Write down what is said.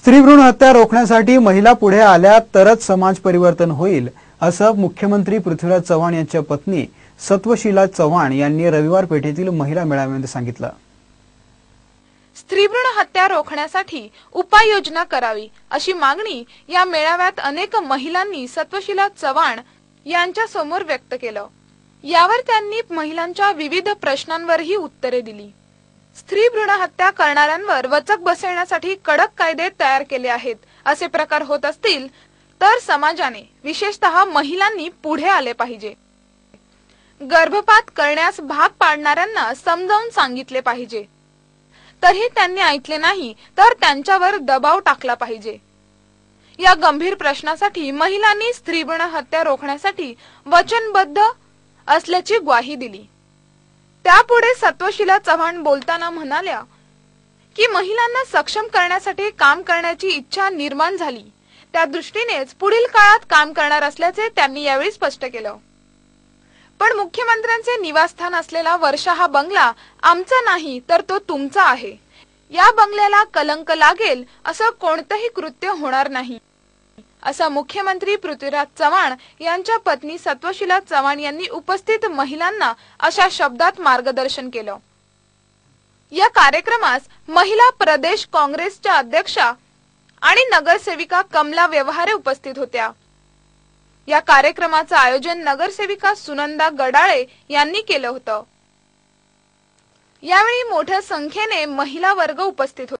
स्त्रीभ्रूण हत्या रोखण्यासाठी महिला पुढे आल्या तरच समाज परिवर्तन होईल असं मुख्यमंत्री पृथ्वीराज चव्हाण यांच्या पत्नी सत्वशिला चव्हाण यांनी रविवार पेठेतील महिला मेळाव्यामध्ये सांगितलं. स्त्रीभ्रूण हत्या रोखण्यासाठी उपाययोजना करावी अशी मागणी या मेळाव्यात अनेक महिलांनी सत्वशिला चव्हाण यांच्या समोर व्यक्त केलं. यावर त्यांनी महिलांच्या विविध प्रश्नांवरही उत्तरे दिली. स्त्री भ्रूण हत्या करणाऱ्यांवर वचक बसवण्यासाठी कडक कायदे तयार केले आहेत. असे प्रकार होत असतील तर समाजाने विशेषतः महिलांनी पुढे आले पाहिजे. गर्भपात करण्यास भाग पाडणाऱ्यांना समजावून सांगितले पाहिजे. तरी त्यांनी ऐकले नाही तर त्यांच्यावर दबाव टाकला पाहिजे. या गंभीर प्रश्नासाठी महिलांनी स्त्रीभ्रूण हत्या रोखण्यासाठी वचनबद्ध असल्याची ग्वाही दिली. त्यापुढे सत्वशीला चव्हाण बोलताना म्हणाल्या की महिलांना सक्षम करण्यासाठी काम करण्याची इच्छा निर्माण झाली. त्या दृष्टीनेच पुढील काळात काम करणार असल्याचे त्यांनी यावेळी स्पष्ट केलं. पण मुख्यमंत्र्यांचे निवासस्थान असलेला वर्षा हा बंगला आमचा नाही तर तो तुमचा आहे. या बंगल्याला कलंक लागेल असं कोणतंही कृत्य होणार नाही. असं मुख्यमंत्री पृथ्वीराज चव्हाण यांच्या पत्नी सत्वशिला चव्हाण यांनी उपस्थित महिलांना अशा शब्दात मार्गदर्शन केलं. या कार्यक्रमास महिला प्रदेश काँग्रेसच्या अध्यक्षा आणि नगरसेविका कमला व्यवहारे उपस्थित होत्या. या कार्यक्रमाचं आयोजन नगरसेविका सुनंदा गडाळे यांनी केलं होतं. यावेळी मोठ्या संख्येने महिला वर्ग उपस्थित होते.